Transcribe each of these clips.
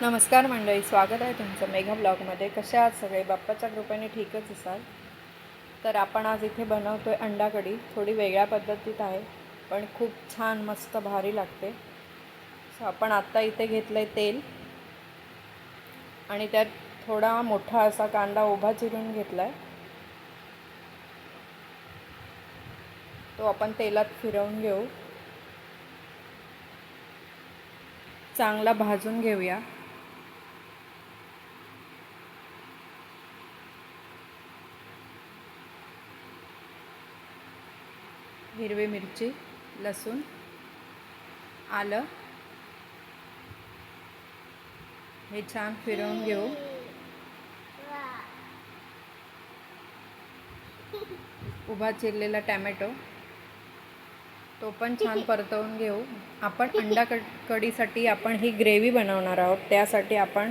नमस्कार मंडळी स्वागत आहे तुमचं मेघा ब्लॉगमध्ये. कशा आहात सगळे? बाप्पाच्या कृपेने ठीकच असाल. तर आपण आज इथे बनवतो आहे अंडा कढी. थोडी वेगळ्या पद्धतीत आहे पण खूप छान मस्त भारी लागते. सो आपण आत्ता इथे घेतलं आहे तेल. आणि त्यात थोडा मोठा असा कांदा उभा चिरून घेतला आहे तो आपण तेलात फिरवून घेऊ. चांगला भाजून घेऊया. हिरवी मिरची लसूण आलं. हे छान फिरवून घेऊ. उभा चिरलेला टॅमॅटो. तो पण छान परतवून घेऊ. आपण अंडा कड कढीसाठी आपण ही ग्रेव्ही बनवणार आहोत. त्यासाठी आपण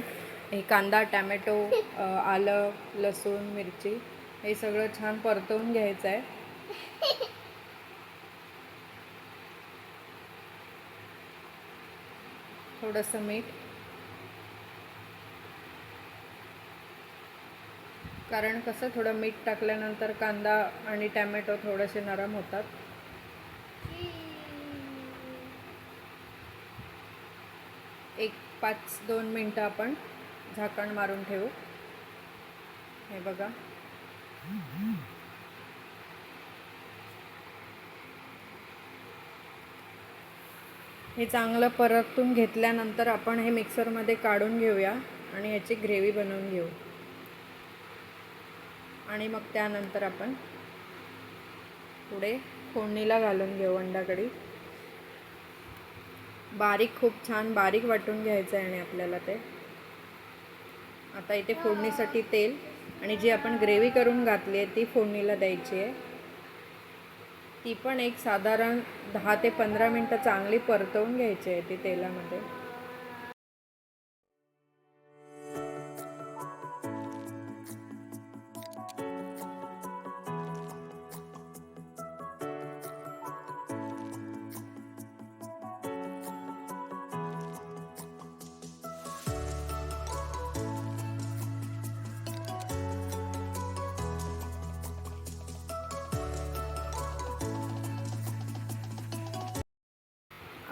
हे कांदा टॅमॅटो आलं लसूण मिरची हे सगळं छान परतवून घ्यायचं आहे. थोडंसं मीठ. कारण कसं थोडं मीठ टाकल्यानंतर कांदा आणि टॅमॅटो थोडेसे नरम होतात. एक पाच दोन मिनटं आपण झाकण मारून ठेवू. हे बघा. हे चांगलं परतून घेतल्यानंतर आपण हे मिक्सरमध्ये काढून घेऊया आणि याची ग्रेव्ही बनवून घेऊ. आणि मग त्यानंतर आपण पुढे फोडणीला घालून घेऊ अंडाकडी. बारीक खूप छान बारीक वाटून घ्यायचं आहे आणि आपल्याला ते. आता इथे फोडणीसाठी तेल आणि जी आपण ग्रेव्ही करून घातली आहे ती फोडणीला द्यायची आहे. ती पण एक साधारण दहा ते पंधरा मिनटं चांगली परतवून घ्यायची आहे ती तेलामध्ये.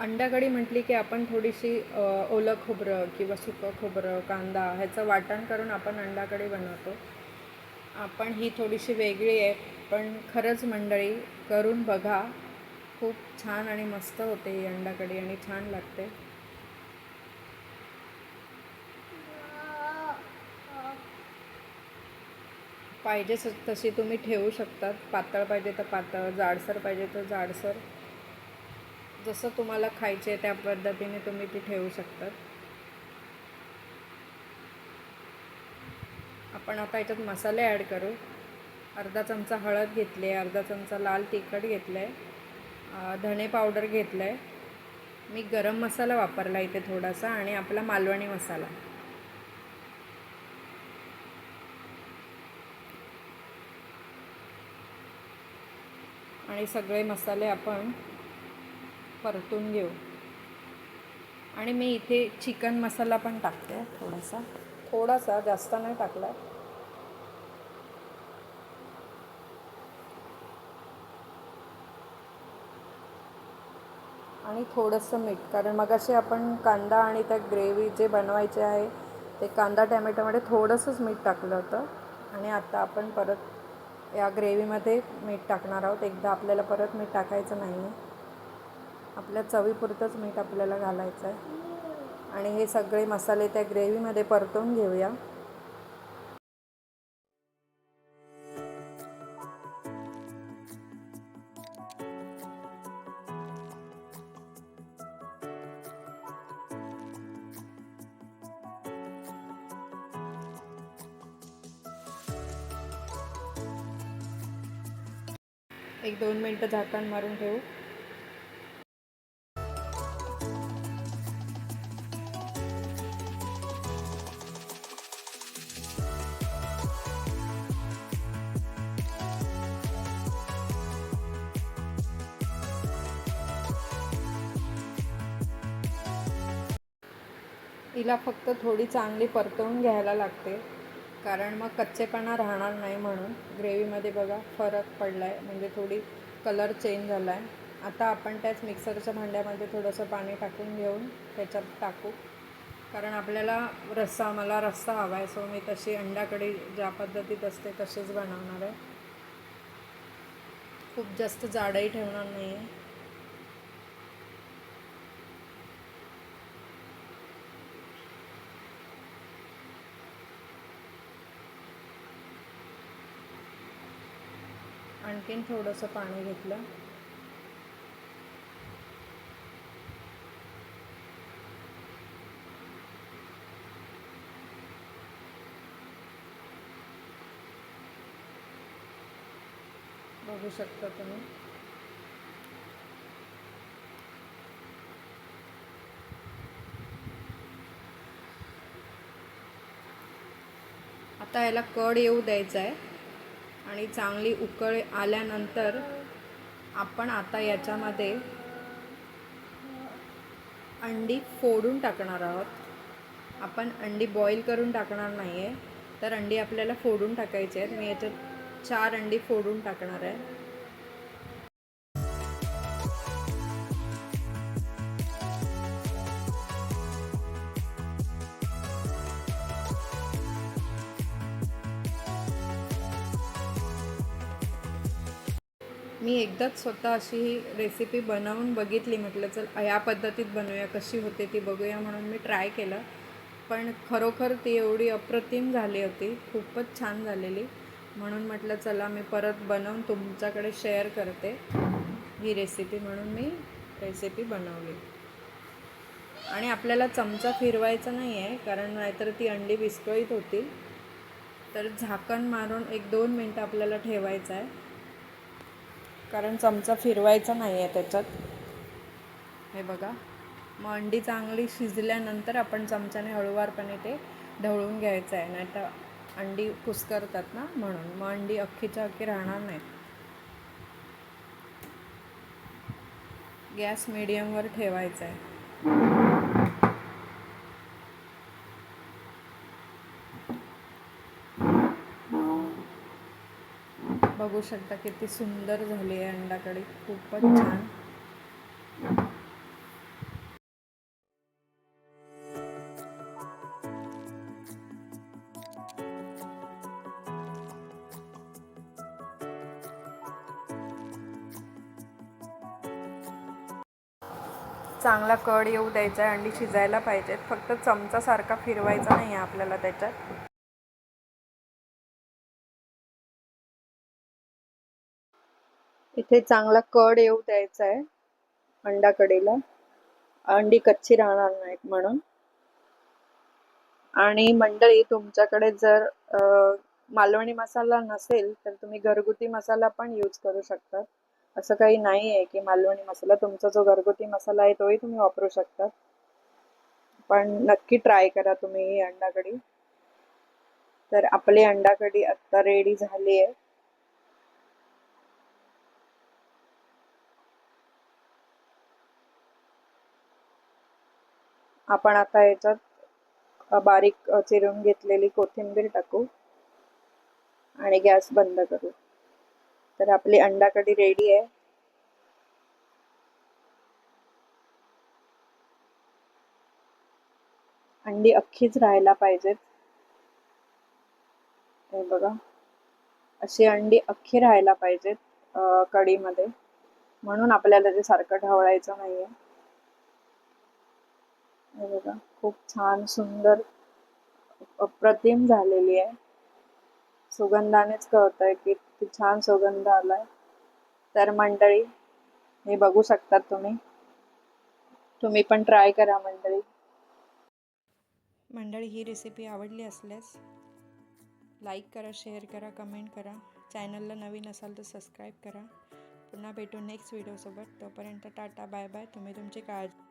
अंडाकडी म्हटली की आपण थोडीशी ओलं खोबरं किंवा सुकं खोबरं कांदा ह्याचं वाटण करून आपण अंडाकडी बनवतो. आपण ही थोडीशी वेगळी आहे पण खरंच मंडळी करून बघा. खूप छान आणि मस्त होते ही अंडाकडी आणि छान लागते. पाहिजे स- तशी तुम्ही ठेवू शकतात. पातळ पाहिजे तर पातळ जाडसर पाहिजे तर जाडसर. जसं तुम्हाला खायचे आहे त्या पद्धतीने तुम्ही ती ठेवू शकतात. आपण आता याच्यात मसाले ॲड करू. अर्धा चमचा हळद घेतली आहे अर्धा चमचा लाल तिखट घेतलं आहे धणे पावडर घेतलं आहे. मी गरम मसाला वापरला इथे थोडासा आणि आपला मालवणी मसाला. आणि सगळे मसाले आपण परतून घेऊ. आणि मी इथे चिकन मसाला पण टाकते थोडासा. थोडासा जास्त नाही टाकला. आणि थोडंसं मीठ कारण मग असे आपण कांदा आणि त्या ग्रेव्ही जे बनवायचे आहे ते कांदा टॅमॅटोमध्ये थोडंसंच मीठ टाकलं होतं. आणि आता आपण परत या ग्रेव्हीमध्ये मीठ टाकणार आहोत. एकदा आपल्याला परत मीठ टाकायचं नाही आहे. आपल्या चवीपुरतंच मीठ आपल्याला घालायचं आहे. आणि हे सगळे मसाले त्या ग्रेव्हीमध्ये परतवून घेऊया. एक दोन मिनटं झाकण मारून ठेवू. तिला फक्त थोडी चांगली परतवून घ्यायला लागते. कारण मग कच्चेपणा राहणार नाही म्हणून. ग्रेव्हीमध्ये बघा फरक पडला आहे म्हणजे थोडी कलर चेंज झाला आहे आता आपण त्याच मिक्सरच्या भांड्यामध्ये थोडंसं पाणी टाकून घेऊन त्याच्यात टाकू. कारण आपल्याला रस्सा मला रस्सा हवा आहे सो मी तशी अंड्याकडे ज्या पद्धतीत असते तशीच बनवणार आहे. खूप जास्त जाडही ठेवणार नाही आहे आणखीन थोडंसं पाणी घेतलं. बघू शकता तुम्ही. आता याला कड येऊ द्यायचा आहे आणि चांगली उकळ आल्यानंतर आपण आता याच्यामध्ये अंडी फोडून टाकणार आहोत. आपण अंडी बॉईल करून टाकणार नाही आहे तर अंडी आपल्याला फोडून टाकायची आहेत. मी याच्यात चार अंडी फोडून टाकणार आहे. मी एकदाच स्वतः अशी ही रेसिपी बनवून बघितली म्हटलं चल या पद्धतीत बनवूया कशी होते ती बघूया म्हणून मी ट्राय केलं. पण खरोखर ती एवढी अप्रतिम झाली होती खूपच छान झालेली. म्हणून म्हटलं चला मी परत बनवून तुमच्याकडे शेअर करते ही रेसिपी म्हणून मी रेसिपी बनवली. आणि आपल्याला चमचा फिरवायचा नाही आहे कारण नाहीतर ती अंडी विस्कळीत होतील. तर झाकण मारून एक दोन मिनटं आपल्याला ठेवायचं आहे. कारण चमचा फिरवायचा नाही आहे त्याच्यात. हे बघा. मग अंडी चांगली शिजल्यानंतर आपण चमच्याने हळूवारपणे ते ढवळून घ्यायचं आहे नाही तर अंडी कुस्करतात ना म्हणून. मग अंडी अख्खीच्या अख्खी राहणार नाहीत. गॅस मिडियमवर ठेवायचा आहे बघू शकता किती सुंदर झाली आहे अंडाकडी. खूपच छान. चांगला कड येऊ द्यायचा आहे अंडी शिजायला पाहिजेत. फक्त चमचासारखा फिरवायचा नाही आहे आपल्याला त्याच्यात. इथे चांगला कड येऊ द्यायचा आहे अंडाकडीला. अंडी कच्ची राहणार नाहीत म्हणून. आणि मंडळी तुमच्याकडे जर मालवणी मसाला नसेल तर तुम्ही घरगुती मसाला पण यूज करू शकता. असं काही नाही आहे की मालवणी मसाला तुमचा जो घरगुती मसाला आहे तोही तुम्ही वापरू शकता. पण नक्की ट्राय करा तुम्ही ही अंडाकडी. तर आपली अंडाकडी आत्ता रेडी झाली आहे. आपण आता याच्यात बारीक चिरून घेतलेली कोथिंबीर टाकू आणि गॅस बंद करू. तर आपली अंडा कढी रेडी आहे. अंडी अख्खीच राहायला पाहिजेत. हे बघा. अशी अंडी अख्खी राहायला पाहिजेत कढीमध्ये. म्हणून आपल्याला ते सारखं ढवळायचं नाहीये. हे बघा खूप छान सुंदर अप्रतिम झालेली आहे. सुगंधानेच कळत आहे की किती छान सुगंध आलाय. तर मंडळी हे बघू शकतात तुम्ही. तुम्ही पण ट्राय करा मंडळी. मंडळी ही रेसिपी आवडली असल्यास लाईक करा शेअर करा कमेंट करा. चॅनलला नवीन असाल तर सबस्क्राईब करा. पुन्हा भेटू नेक्स्ट व्हिडिओसोबत तोपर्यंत टाटा बाय बाय तुम्ही तुमची काळजी